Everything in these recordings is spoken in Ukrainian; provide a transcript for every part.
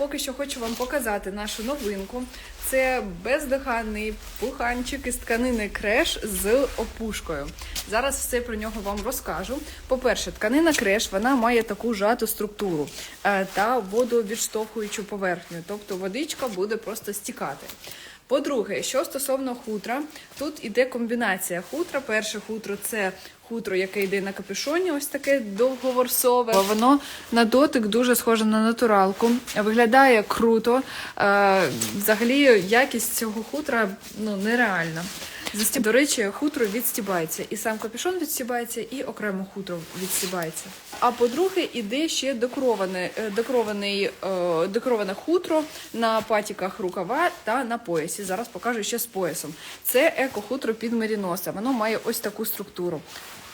Поки що хочу вам показати нашу новинку. Це бездоганний пуханчик із тканини креш з опушкою. Зараз все про нього вам розкажу. По-перше, тканина креш вона має таку жату структуру е, та водовідштовхуючу поверхню, тобто водичка буде просто стікати. По-друге, що стосовно хутра, тут іде комбінація хутра. Перше хутро це хутро, яке йде на капюшоні, ось таке довговорсове. Воно на дотик дуже схоже на натуралку. Виглядає круто. Е, Взагалі, якість цього хутра ну нереальна. До речі, хутро відстібається. І сам капюшон відстібається, і окремо хутро відстібається. А по-друге, іде ще декороване, е, декорований, е, декороване хутро на патіках рукава та на поясі. Зараз покажу ще з поясом. Це еко-хутро під меріноса. Воно має ось таку структуру.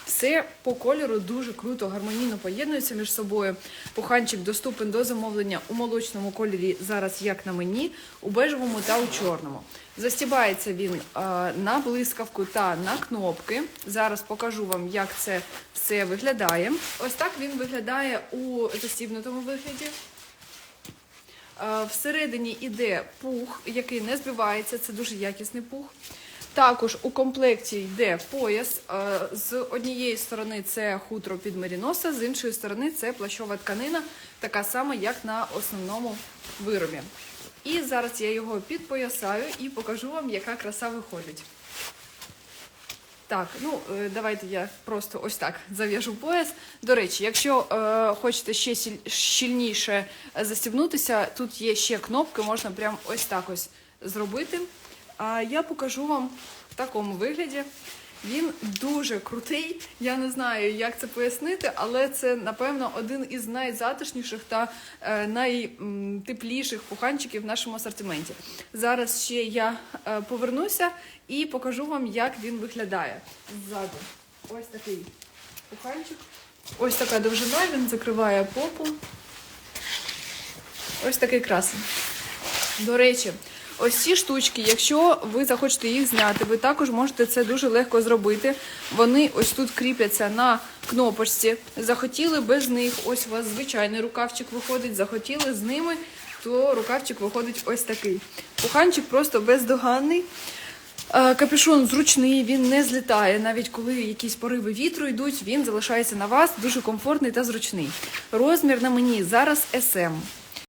Все по кольору дуже круто, гармонійно поєднується між собою. Пуханчик доступен до замовлення у молочному кольорі, зараз як на мені, у бежевому та у чорному. Застібається він на блискавку та на кнопки. Зараз покажу вам, як це все виглядає. Ось так він виглядає у застібнутому вигляді. Всередині іде пух, який не збивається, це дуже якісний пух. Також у комплекті йде пояс. Е, З однієї сторони це хутро під меріноса, з іншої сторони це плащова тканина, така сама, як на основному виробі. І зараз я його підпоясаю і покажу вам, яка краса виходить. Так, ну е, давайте я просто ось так зав'яжу пояс. До речі, якщо е, хочете ще щільніше застібнутися, тут є ще кнопки, можна прям ось так ось зробити. А я покажу вам в такому вигляді. Він дуже крутий. Я не знаю, як це пояснити, але це, напевно, один із найзатишніших та е, найтепліших пуханчиків в нашому асортименті. Зараз ще я е, повернуся і покажу вам, як він виглядає ззаду. Ось такий пуханчик. Ось така довжина, він закриває попу. Ось такий красень. До речі, ось ці штучки, якщо ви захочете їх зняти, ви також можете це дуже легко зробити. Вони ось тут кріпляться на кнопочці. Захотіли без них, ось у вас звичайний рукавчик виходить, захотіли з ними, то рукавчик виходить ось такий. Пуханчик просто бездоганний. Е, Капюшон зручний, він не злітає. Навіть коли якісь пориви вітру йдуть, він залишається на вас дуже комфортний та зручний. Розмір на мені зараз SM.